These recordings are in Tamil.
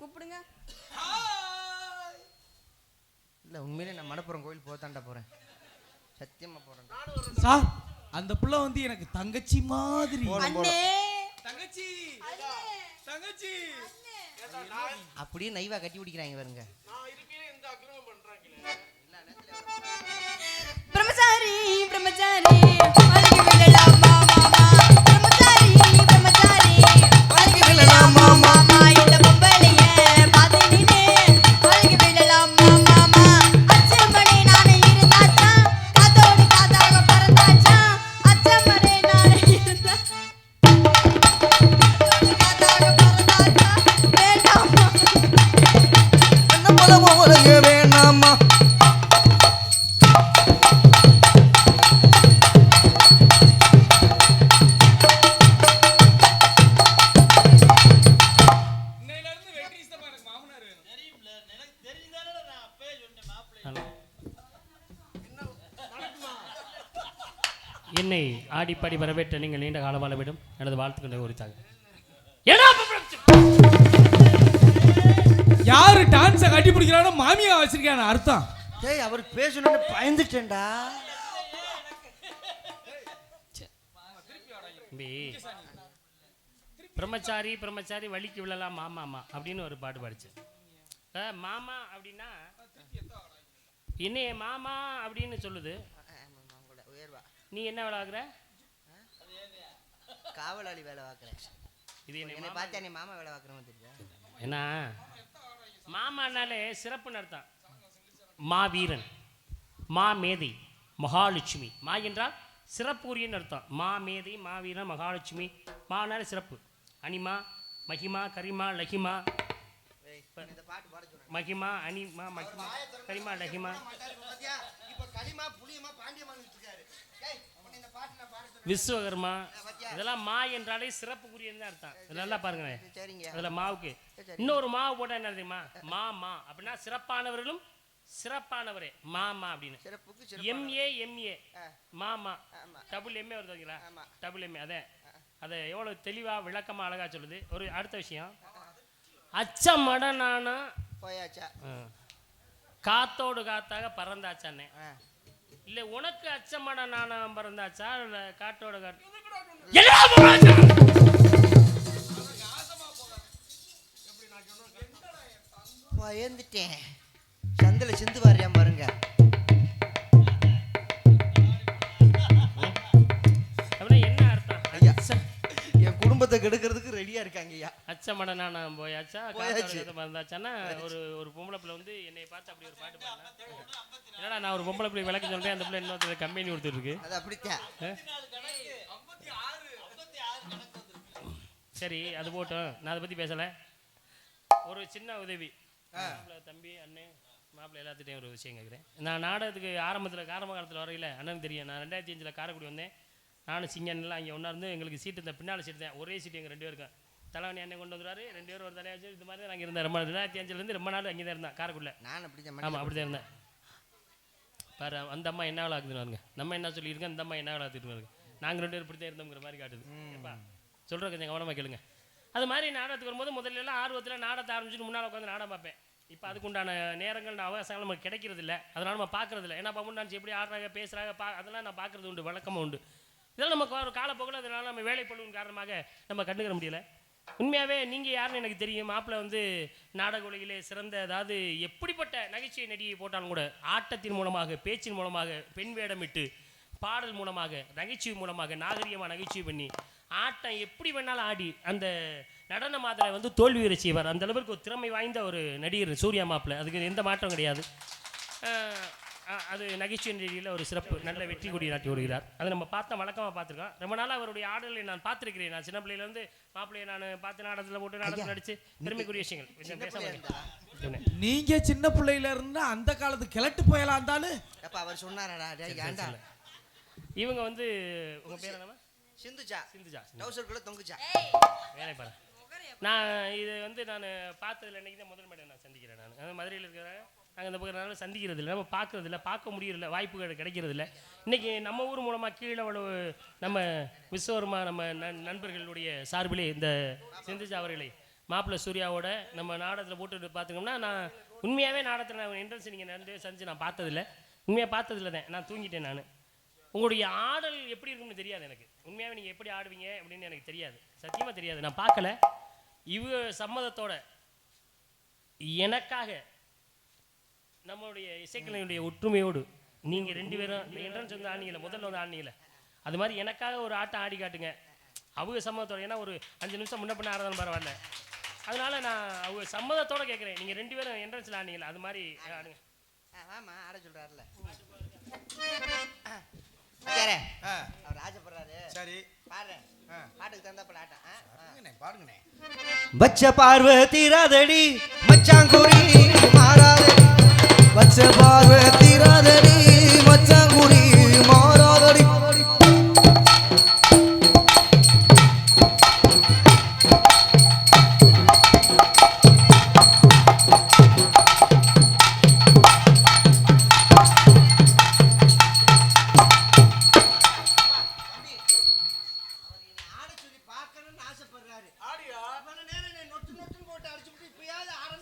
கூப்பிடுங்க. இல்லை உண்மையிலே நான் மடப்புறம் கோயில் போத்தாண்டா போகிறேன் சத்தியமாக போகிறேன் சார் அந்த புள்ள வந்து எனக்கு தங்கச்சி மாதிரி. அண்ணே. தங்கச்சி. தங்கச்சி. அப்படியே நைவா கட்டி பிடிக்கிறாங்க பாருங்க. என்னை ஆடிப்பாடி வரவேற்ற நீங்கள் நீண்ட கால வாழ வேண்டும் எனது வாழ்த்துக்களை உரித்தாக யாரு டான்ஸை கட்டி பிடிக்கிறானோ மாமியா வச்சிருக்கான அர்த்தம். டேய் அவர் பேசணும்னு பயந்துட்டேன்டா. பிரம்மச்சாரி பிரம்மச்சாரி வலிக்கு விழலாம் மாமா அம்மா அப்படின்னு ஒரு பாட்டு பாடிச்சு. மாமா அப்படின்னா என்னைய மாமா அப்படின்னு சொல்லுது. உயர்வா நீ என்ன வேலை ஆகுற காவலாளி வேலை பார்க்குறேன். இது என்னை பார்த்தா நீ மாமா வேலை பார்க்குறேன்னு தெரியுதா? என்ன மாமானாலே சிறப்புன்னு அர்த்தம் மா வீரன் மா மேதை மகாலட்சுமி. மா என்றால் சிறப்புரியன்னு அர்த்தம். மா மேதை மா வீரன் மகாலட்சுமி. மானாலே சிறப்பு. அனிமா மகிமா கரிமா லஹிமா மகிமா அனிமா மகிமா. கரிமா லஹிமா விஸ்வகர்மா. இதெல்லாம் மா என்றாலே சிறப்புக்குரியன்னு தான் அர்த்தம். நல்லா பாருங்களேன். சரிங்க. அதுல மாவுக்கு. இன்னொரு மாவு போட்டா என்ன தெரியுமா? மா மா. அப்படின்னா சிறப்பானவர்களும் சிறப்பானவரே. மாமா அப்படின்னு. சிறப்புக்கு எம்ஏ எம்ஏ. மாமா. டபுள் எம்ஏ ஆமா. டபுள் எம்ஏ அதே. அதை எவ்வளோ தெளிவாக விளக்கமாக அழகா சொல்லுது. ஒரு அடுத்த விஷயம். அச்சமடனானா? போயாச்சா? காத்தோடு காத்தாக பறந்தாச்சானே இல்லை உனக்கு அச்சமட நாணம் பறந்தாச்சா? இல்லை காட்டோட காட்டு? பயந்துட்டேன். சந்தில சிந்து வாரியாம் பாருங்க. என்ன அர்த்தம். அச்ச- என் குடும்பத்தை கெடுக்கிறதுக்கு ரெடியா இருக்காங்க ஐயா அச்சமட நாணம் போயாச்சா. போயாச்சு. பறந்தாச்சான்னா ஒரு ஒரு பொம்பளை பிள்ளை வந்து என்னை பார்த்து அப்படி ஒரு பாட்டு பாடினா. என்னடா நான் ஒரு பொம்பளை பிள்ளை விளக்கி சொல்றேன் அந்த பிள்ளை இன்னொருத்தர் கம்பெனி கொடுத்துட்டு இருக்கு அது அப்படித்தான். சரி அது போட்டும். நான் அதை பற்றி பேசலை. ஒரு சின்ன உதவி. தம்பி அண்ணன் மாப்பிள்ளை எல்லாத்துட்டையும் ஒரு விஷயம் கேட்குறேன். நான் நாடகத்துக்கு ஆரம்பத்தில் ஆரம்ப காலத்தில் வரையில அண்ணனுக்கு தெரியும். நான் ரெண்டாயிரத்தி அஞ்சில் காரைக்குடி வந்தேன். நானும் சிங்கன்லாம் அங்கே ஒன்றா இருந்து எங்களுக்கு சீட்டு இந்த பின்னால் சீட்டு தான். ஒரே சீட்டு எங்கள் ரெண்டு பேருக்கும். தலைவணி அண்ணன் கொண்டு வந்துருவாரு. ரெண்டு பேரும் ஒரு தலையை வச்சு இது மாதிரி தான் நாங்கள் இருந்தேன் ரொம்ப ரெண்டாயிரத்தி அஞ்சுலேருந்து ரொம்ப நாள் அங்கே தான் இருந்தேன் காரைக்குடியில் நான் அப்படித்தான் ஆமாம் அப்படி தான் இருந்தேன். பாரு அந்த அம்மா என்ன வேலை ஆகுதுன்னு பாருங்க. நம்ம என்ன சொல்லியிருக்கோம் அந்த அம்மா என்ன வேலை ஆகுதுன்னு பாருங்க. நாங்கள் ரெண்டு பேரும் இப்படி தான் இருந்தோங்கிற மாதிரி காட்டுது. ஏப்பா சொல்கிற கொஞ்சம் கவனமாக கேளுங்க. அது மாதிரி நாடகத்துக்கு வரும்போது முதல்ல எல்லாம் ஆர்வத்தில் நாடகத்தை ஆரம்பிச்சுட்டு முன்னால் உட்காந்து நாடகம் பார்ப்பேன். இப்போ அதுக்குண்டான நேரங்கள் அவகாசங்கள் நமக்கு கிடைக்கிறது இல்லை அதனால நம்ம பார்க்கறது இல்லை ஏன்னா பமுன் எப்படி ஆடுறாங்க பேசுகிறாங்க பா அதெல்லாம் நான் பார்க்கறது உண்டு வழக்கமாக உண்டு. இதெல்லாம் நமக்கு ஒரு காலப்போக்கில் அதனால நம்ம வேலை பழுவின் காரணமாக நம்ம கண்டுக்கிற முடியல. உண்மையாகவே நீங்கள் யாருன்னு எனக்கு தெரியும். மாப்பிள்ளை வந்து நாடக உலகிலே சிறந்த அதாவது எப்படிப்பட்ட நகைச்சுவை நடிகை போட்டாலும் கூட ஆட்டத்தின் மூலமாக பேச்சின் மூலமாக பெண் வேடமிட்டு பாடல் மூலமாக நகைச்சுவை மூலமாக நாகரிகமாக நகைச்சுவை பண்ணி ஆட்டம் எப்படி வேணாலும் ஆடி அந்த நடன மாதிரி வந்து தோல்வி வீர செய்வார். அந்த அளவுக்கு ஒரு திறமை வாய்ந்த ஒரு நடிகர் சூர்யா மாப்பிள்ளை அதுக்கு எந்த மாற்றம் கிடையாது. அது நகைச்சுவை நடிகையில் ஒரு சிறப்பு நல்ல வெற்றி கொடி நாட்டி வருகிறார் அதை நம்ம பார்த்த வழக்கமாக பார்த்துருக்கோம். ரொம்ப நாளாக அவருடைய ஆடலை நான் பார்த்துருக்கிறேன். நான் சின்ன பிள்ளையிலேருந்து மாப்பிள்ளையை நான் பார்த்து நாடகத்தில் போட்டு நாடகத்தில் நடிச்சு பெருமைக்குரிய விஷயங்கள். பேச மாட்டேன் சொன்னேன். நீங்க சின்ன பிள்ளையில இருந்தா அந்த காலத்து கிழட்டு போயலாம் இருந்தாலும் அப்ப அவர் சொன்னாரடா ஏன்டா? இவங்க வந்து உங்கள் பேர் என்னமா சிந்துச்சா சிந்துஜா டவுசருக்குள்ள தொங்குச்சா வேலை பாரு. நான் இது வந்து நான் பார்த்ததுல இன்னைக்கு தான் முதல் மேடம் நான் சந்திக்கிறேன் நான். அது மதுரையில் இருக்கிற நாங்கள் இந்த பக்கம் சந்திக்கிறது இல்லை நம்ம பார்க்கறது இல்லை பார்க்க முடியறதில்ல. வாய்ப்புகள் கிடைக்கிறது இல்லை இன்றைக்கி நம்ம ஊர் மூலமாக கீழே அவ்வளவு நம்ம விஸ்வகர்மா நம்ம நன் நண்பர்களுடைய சார்பிலே இந்த செந்திஜா அவர்களை மாப்பிள்ள சூர்யாவோட நம்ம நாடகத்தில் போட்டு பார்த்துக்கோம்னா நான் உண்மையாகவே நாடகத்தில் நான் என்ட்ரன்ஸ் நீங்கள் நடந்து சந்திச்சு நான் பார்த்ததில்ல. உண்மையாக பார்த்ததில்ல தான். நான் தூங்கிட்டேன் நான். உங்களுடைய ஆடல் எப்படி இருக்கும்னு தெரியாது எனக்கு. உண்மையாகவே நீங்கள் எப்படி ஆடுவீங்க அப்படின்னு எனக்கு தெரியாது. சத்தியமாக தெரியாது. நான் பார்க்கல. இவ சம்மதத்தோட எனக்காக நம்மளுடைய இசைக்கலைஞருடைய ஒற்றுமையோடு நீங்கள் ரெண்டு பேரும் என்ட்ரன்ஸ் வந்து ஆனீங்கல்ல முதல்ல வந்து ஆனீங்கல்ல அது மாதிரி எனக்காக ஒரு ஆட்டம் ஆடி காட்டுங்க. அவங்க சம்மதத்தோட ஏன்னா ஒரு அஞ்சு நிமிஷம் முன்ன பண்ண ஆடுறதும் பரவாயில்ல. அதனால நான் அவங்க சம்மதத்தோட கேட்குறேன் நீங்கள் ரெண்டு பேரும் என்ட்ரன்ஸில் ஆனீங்கல்ல அது மாதிரி ஆடுங்க. ஆ, வாம்மா ஆட பாடுங்கண்ணே வச்ச பார்வை தீராதடி மச்சாங்குடி.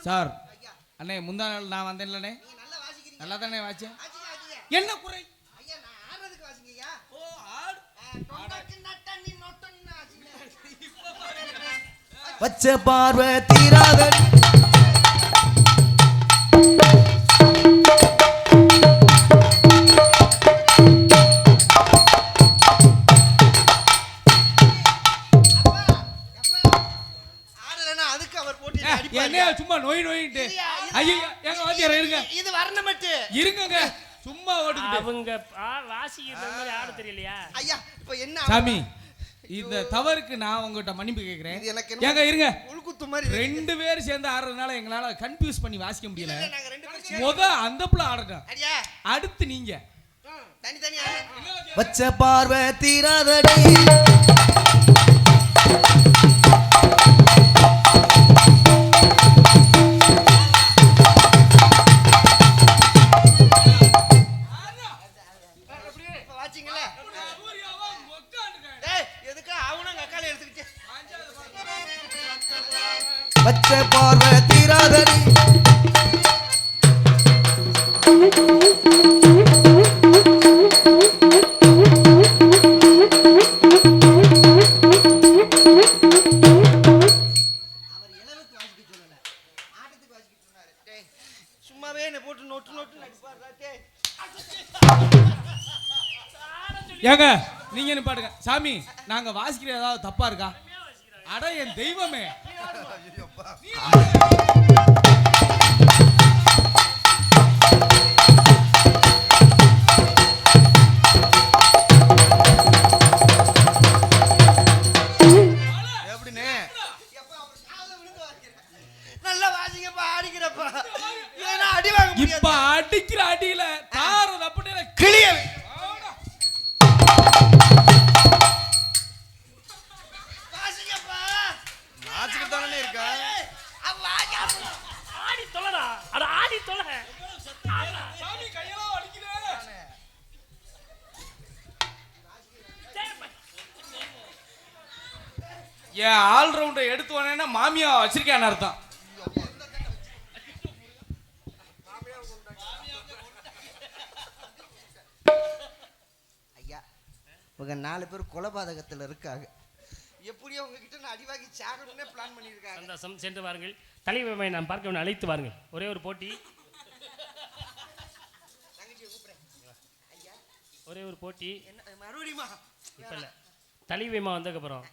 சார் அண்ணே முந்தா நாள் நான் வந்தேன்லண்ணே. நீங்க நல்லா தானே வாசிங்க என்ன குறை? ஐயா நான் ஆடுறதுக்கு வாசிங்க ஐயா. ஓ ஆடு. தொண்டாச்சு நட்டா நீ நொட்டுன்னு வாசிங்க வச்ச பார்வை தீராதடி என்னையா சும்மா நோய் நோயிட்டு ஐயோ எங்க வாத்தியார் இருங்க. இது வர்ணமட்டு. இருங்கங்க. சும்மா ஓட்டுக்கிட்டு. அவங்க மாதிரி ஆட தெரியலையா? ஐயா இப்போ என்ன சாமி இந்த தவறுக்கு நான் உங்ககிட்ட மன்னிப்பு கேட்கிறேன் இது எனக்கு ஏங்க இருங்க. உள்குத்து மாதிரி. ரெண்டு பேர் சேர்ந்து ஆடுறதுனால எங்களால கன்ஃபியூஸ் பண்ணி வாசிக்க முடியல. பேரும் முத அந்த புள்ள ஆடட்டும். அடியா. அடுத்து நீங்க. வச்ச பார்வை தீராதடி. நொட்டு நடிப்பாருடா டேய். ஏங்க நீங்க நிப்பாட்டுங்க சாமி நாங்க வாசிக்கிற ஏதாவது தப்பா இருக்கா? அட என் தெய்வமே. அட ஆடி தொலை. சாமி கையெல்லாம் வலிக்குதே. ஏன் ஆல்ரவுண்டை எடுத்து வந்தேன்னா மாமியா வச்சிருக்கேன்னு அர்த்தம். ஐயா இவங்க நாலு பேர் கொலபாதகத்துல இருக்காங்க. எப்படியோ உங்ககிட்ட நான் அடி வாங்கி சாகணும்னே பிளான் பண்ணியிருக்காங்க. சந்தோஷம். சென்று வாருங்கள். தலைவரை நாம் பார்க்க அழைத்து வாருங்கள். ஒரே ஒரு போட்டி. ஒரே ஒரு போட்டி. மறுபடியுமா? இப்போ இல்லை. தலைவியமா வந்ததுக்கப்புறம்